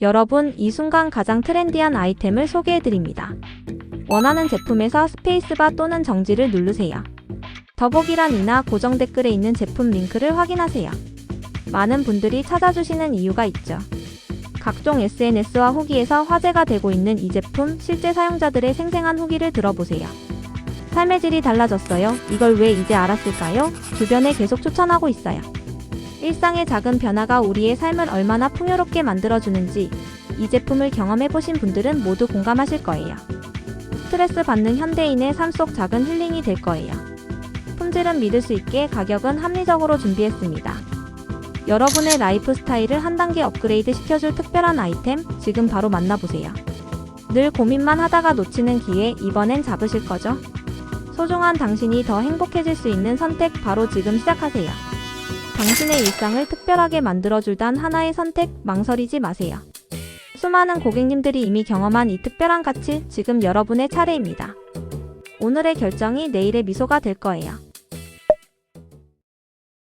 여러분, 이 순간 가장 트렌디한 아이템을 소개해드립니다. 원하는 제품에서 스페이스바 또는 정지를 누르세요. 더보기란이나 고정 댓글에 있는 제품 링크를 확인하세요. 많은 분들이 찾아주시는 이유가 있죠. 각종 SNS와 후기에서 화제가 되고 있는 이 제품 실제 사용자들의 생생한 후기를 들어보세요. 삶의 질이 달라졌어요. 이걸 왜 이제 알았을까요? 주변에 계속 추천하고 있어요. 일상의 작은 변화가 우리의 삶을 얼마나 풍요롭게 만들어주는지 이 제품을 경험해보신 분들은 모두 공감하실 거예요. 스트레스 받는 현대인의 삶 속 작은 힐링이 될 거예요. 품질은 믿을 수 있게 가격은 합리적으로 준비했습니다. 여러분의 라이프 스타일을 한 단계 업그레이드 시켜줄 특별한 아이템 지금 바로 만나보세요. 늘 고민만 하다가 놓치는 기회 이번엔 잡으실 거죠? 소중한 당신이 더 행복해질 수 있는 선택 바로 지금 시작하세요. 당신의 일상을 특별하게 만들어줄 단 하나의 선택 망설이지 마세요. 수많은 고객님들이 이미 경험한 이 특별한 가치 지금 여러분의 차례입니다. 오늘의 결정이 내일의 미소가 될 거예요.